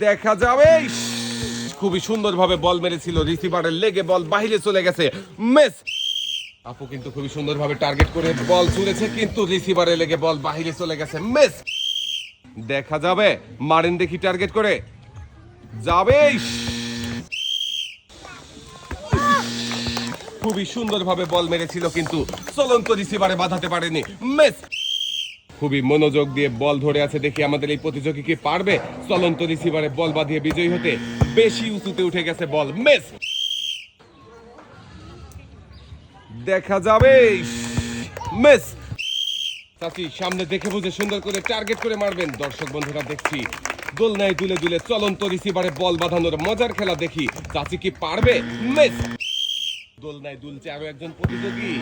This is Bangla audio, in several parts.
দেখা যাবে। খুবই সুন্দরভাবে বল মেরেছিল রিসিভারের লেগে, বল বাইরে চলে গেছে। মিস! আপু কিন্তু খুবই সুন্দরভাবে টার্গেট করে বল ছুঁড়েছে কিন্তু রিসিভারে লেগে বল বাইরে চলে গেছে। মিস! দেখা যাবে। মারেন দেখি টার্গেট করে। যাবে। খুবই সুন্দরভাবে বল মেরেছিল, কিন্তু চলন্ত রিসিভারে বাঁধাতে পারেনি। মিস! খুবই মনোযোগ দিয়ে বল ধরে আছে দেখি আমাদের এই প্রতিযোগী কি পারবে? চলন্ত রিসিভারে বল বাঁধিয়ে বিজয়ী হতে বেশি উঁচুতে উঠে গেছে বল। মিস! দেখা যাবে। মিস! চাচি, সামনে দেখে বুঝে সুন্দর করে টার্গেট করে মারবেন। দর্শক বন্ধুরা, দেখছি দোলনায় দুলে দুলে চলন্ত রিসিভারে বল বাঁধানোর মজার খেলা দেখি। চাচি কি পারবে? মিস! দোলনায় দুলছে আরও একজন প্রতিযোগী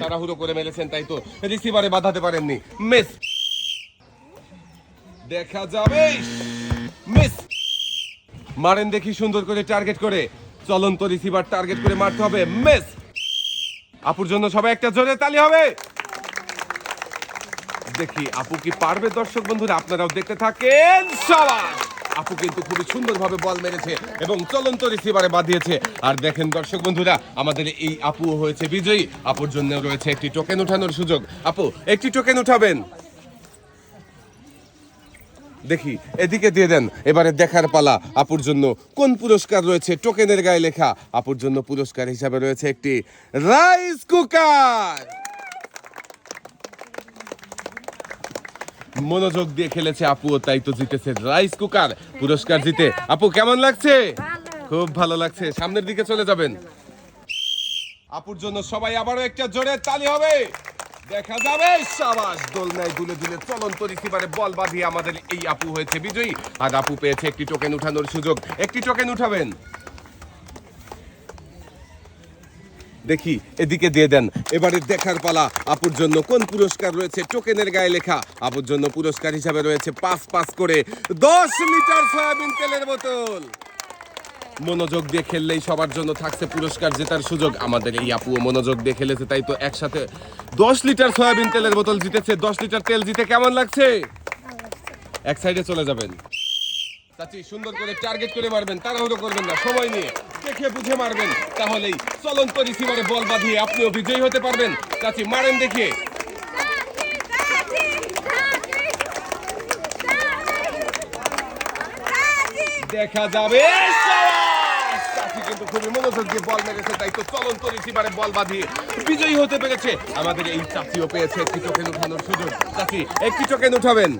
তাড়াহুড়ো করে তাই তো। রিসিভারে বাঁধাতে পারেননি। মিস। দেখা যাবে। মিস। মারেন দেখি সুন্দর করে টার্গেট করে। চলন্ত রিসিভার টার্গেট করে মারতে হবে। মিস। আপুর জন্য সবাই একটা জোরে তালি হবে। দেখি, আপু কি পারবে? দর্শক বন্ধুরা, আপনারাও দেখতে থাকেন। সবাই আপু কিন্তু খুবই সুন্দরভাবে বল মেরেছে এবং চলন্ত রিসিভারে বাঁধিয়েছে আর দেখেন দর্শক বন্ধুরা, আমাদের এই আপু হয়েছে বিজয়ী। আপুর জন্য রয়েছে একটি টোকেন উঠানোর সুযোগ। আপু, একটি টোকেন উঠাবেন? দেখি, এদিকে দিয়ে দেন। এবারে দেখার পালা, আপুর জন্য কোন পুরস্কার রয়েছে? টোকেনের গায়ে লেখা, আপুর জন্য পুরস্কার হিসাবে রয়েছে একটি রাইস কুকার মনোযোগ দিয়ে খেলেছে আপু ও তাই তো জিতেছে। রাইস কুকার পুরস্কার জিতে। আপু কেমন লাগছে? খুব ভালো লাগছে। সামনের দিকে চলে যাবেন। আপুর জন্য সবাই আবারও একটা জোরে তালি হবে। দেখা যাবে। সাবাস দোলনায় দুলে দুলে চলন্ত রিসিভারে বল বাঁধিয়ে আমাদের এই আপু হয়েছে বিজয়ী। আর আপু পেয়েছে একটি টোকেন উঠানোর সুযোগ। একটি টোকেন উঠাবেন। দেখি, এদিকে দিয়ে দেন। এবারে দেখার পালা, আপুর জন্য কোন পুরস্কার রয়েছে? টোকেনের গায়ে লেখা, আপুর জন্য পুরস্কার হিসাবে রয়েছে পাঁচ পাঁচ করে দশ লিটার সয়াবিন তেলের বোতল। মনোযোগ দিয়ে খেললেই সবার জন্য থাকছে পুরস্কার জেতার সুযোগ। আমাদের এই আপুও মনোযোগ দিয়ে খেলেছে, তাই তো একসাথে দশ লিটার সয়াবিন তেলের বোতল জিতেছে। দশ লিটার তেল জিতে কেমন লাগছে? এক সাইডে চলে যাবেন। চাচি, সুন্দর করে টার্গেট করে মারবেন, তাড়াহুড়ো করবেন না, সময় নিয়ে। দেখে বুঝে মারবেন, তাহলেই চলন্ত রিসিভারে বল বাঁধিয়ে আপনিও বিজয়ী হতে পারবেন। চাচি, মারেন দেখিয়ে। দেখা যাবে কিন্তু খুবই মনোযোগ দিয়ে বল মেরেছে, তাই তো চলন্ত রিসিভারে বল বাঁধিয়ে বিজয়ী হতে পেরেছে। আমাদের এই চাচিও পেয়েছে, একটি টোকেন উঠানোর সুযোগ। চাচি, একটি টোকেন উঠাবেন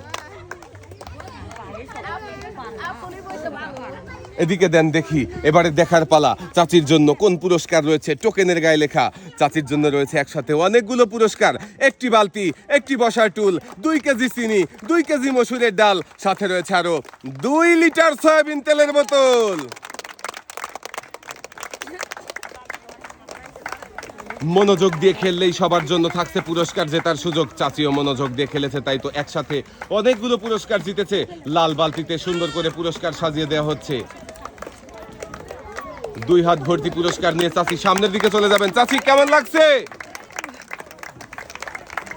এদিকে দেন দেখি, এবারে দেখার পালা। চাচির জন্য কোন পুরস্কার রয়েছে? টোকেনের গায়ে লেখা। চাচির জন্য রয়েছে একসাথে অনেকগুলো পুরস্কার। একটি বালতি, একটি বসার টুল, দুই কেজি চিনি, দুই কেজি মসুরের ডাল, সাথে রয়েছে আরও দুই লিটার সয়াবিন তেলের বোতল। মনোযোগ দিয়ে খেললেই সবার জন্য থাকছে পুরস্কার জেতার সুযোগ। চাচিও মনোযোগ দিয়ে খেলেছে, তাই তো একসাথে অনেকগুলো পুরস্কার জিতেছে। লাল বালতিতে সুন্দর করে পুরস্কার সাজিয়ে দেওয়া হচ্ছে। দুই হাত ভর্তি পুরস্কার নিয়ে চাচি সামনের দিকে চলে যাবেন। চাচি, কেমন লাগছে?